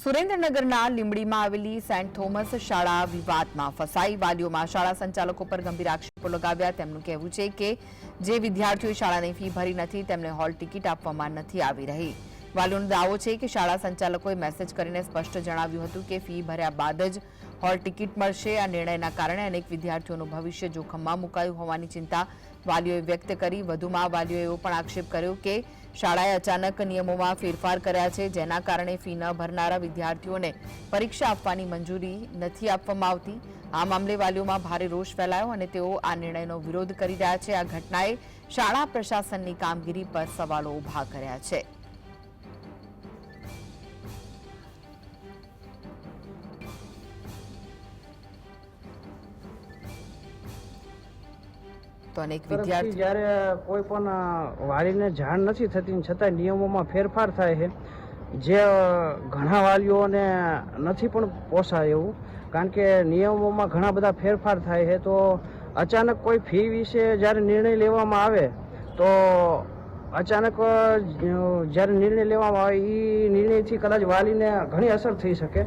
સુરેન્દ્રનગરના લીંબડીમાં આવેલી Saint Thomas શાળા વિવાદમાં ફસાઈ. વાલીઓમાં શાળા સંચાલકો પર ગંભીર આક્ષેપો લગાવ્યા. તેમનું કહેવું છે કે જે વિદ્યાર્થીઓએ શાળાની ફી ભરી નથી, તેમને હોલ ટિકિટ આપવામાં નથી આવી રહી. વાલીઓનો દાવો છે કે શાળા સંચાલકોએ મેસેજ કરીને સ્પષ્ટ જણાવ્યું હતું કે ફી ભર્યા બાદ જ હોલ ટિકિટ મળશે. આ નિર્ણયના કારણે અનેક વિદ્યાર્થીઓનું ભવિષ્ય જોખમમાં મુકાયું હોવાની ચિંતા વાલીઓએ વ્યક્ત કરી. વધુમાં વાલીઓએ એવો પણ આક્ષેપ કર્યો કે શાળાએ અચાનક નિયમોમાં ફેરફાર કર્યા છે, જેના કારણે ફી ન ભરનારા વિદ્યાર્થીઓને પરીક્ષા આપવાની મંજૂરી નથી આપવામાં આવતી. આ મામલે વાલીઓમાં ભારે રોષ ફેલાયો અને તેઓ આ નિર્ણયનો વિરોધ કરી રહ્યા છે. આ ઘટનાએ શાળા પ્રશાસનની કામગીરી પર સવાલો ઊભા કર્યા છે. તો અનેક વિદ્યાર્થી જ્યારે કોઈ પણ વાલીને જાણ નથી થતી છતાં નિયમોમાં ફેરફાર થાય છે. જે ઘણા વાલીઓને નથી પણ પોસાય એવું. કારણ કે નિયમોમાં ઘણા બધા ફેરફાર થાય છે. તો અચાનક કોઈ ફી વિશે જ્યારે નિર્ણય લેવામાં આવે તો અચાનક જ્યારે નિર્ણય લેવામાં આવે એ નિર્ણયથી કદાચ વાલીને ઘણી અસર થઈ શકે.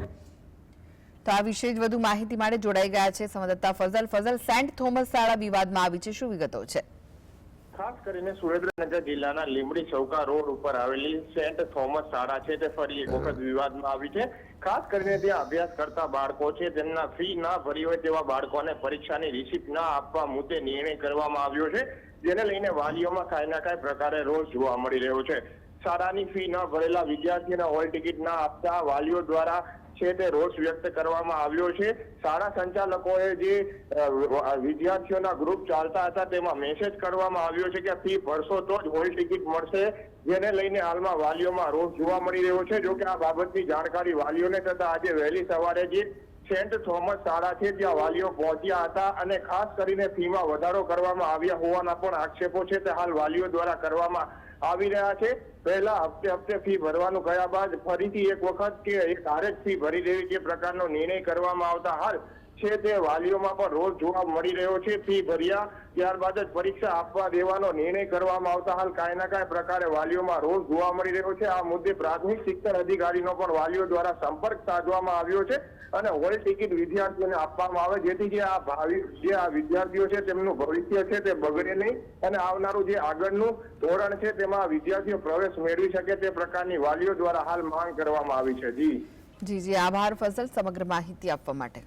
તો આ વિશે જ વધુ માહિતી માટે જોડાઈ ગયા છે સંવાદદાતા ફઝલ. ફઝલ, સેન્ટ થોમસ શાળા વિવાદમાં આવી છે. શું વિગતો છે? ખાસ કરીને સુરેન્દ્રનગર જિલ્લાના લીમડી ચૌકા રોડ ઉપર આવેલી સેન્ટ થોમસ શાળા છે તે ફરી એક વખત વિવાદમાં આવી છે. ખાસ કરીને ત્યાં અભ્યાસ કરતા બાળકો છે તેમના ફી ના ભરી હોય તેવા બાળકોને પરીક્ષાની રિસિપ્ટ ના આપવા મુદ્દે નિર્ણય કરવામાં આવ્યો છે, જેને લઈને વાલીઓમાં કાંઈ ના કાંઈ પ્રકારે રોષ જોવા મળી રહ્યો છે. શાળાની ફી ન ભરેલા વિદ્યાર્થીઓને હોલ ટિકિટ ના આપતા વાલીઓ દ્વારા છે તે રોષ વ્યક્ત કરવામાં આવ્યો છે. શાળા સંચાલકોએ જે વિદ્યાર્થીઓના ગ્રુપ ચાલતા હતા તેમાં મેસેજ કરવામાં આવ્યો છે કે ફી ભરશો તો જ હોલ ટિકિટ મળશે. જેને લઈને હાલમાં વાલીઓમાં રોષ જોવા મળી રહ્યો છે. જોકે આ બાબતની જાણકારી વાલીઓને થતા આજે વહેલી સવારે જે સેન્ટ થોમસ શાળા છે ત્યાં વાલીઓ પહોંચ્યા હતા અને ખાસ કરીને ફીમાં વધારો કરવામાં આવ્યા હોવાના પણ આક્ષેપો છે તે હાલ વાલીઓ દ્વારા કરવામાં આવી રહ્યા છે. પહેલા હપ્તે હપ્તે ફી ભરવાનું ગયા બાદ ફરીથી એક વખત કે એક હારે જ ફી ભરી દેવી જે પ્રકારનો નિર્ણય કરવામાં આવતા હાલ છે તે વાલીઓમાં પણ રોજ જોવા મળી રહ્યો છે. ફી ભર્યા, ત્યારબાદ જ પરીક્ષા આપવા દેવાનો નિર્ણય કરવામાં આવતા હાલ કાંઈ ના કાંઈ પ્રકારે વાલીઓમાં રોજ જોવા મળી રહ્યો છે. આ મુદ્દે પ્રાથમિક શિક્ષણ અધિકારીનો પણ વાલીઓ દ્વારા સંપર્ક સાધવામાં આવ્યો છે અને હોલ ટિકિટ વિદ્યાર્થીઓને આપવામાં આવે, જેથી જે આ ભાવિ, જે આ વિદ્યાર્થીઓ છે તેમનું ભવિષ્ય છે તે બગડે નહીં અને આવનારું જે આગળનું ધોરણ છે તેમાં વિદ્યાર્થીઓ પ્રવેશ મેળવી શકે તે પ્રકારની વાલીઓ દ્વારા હાલ માંગ કરવામાં આવી છે. જી. જી જી. આભાર ફસલ સમગ્ર માહિતી આપવા માટે.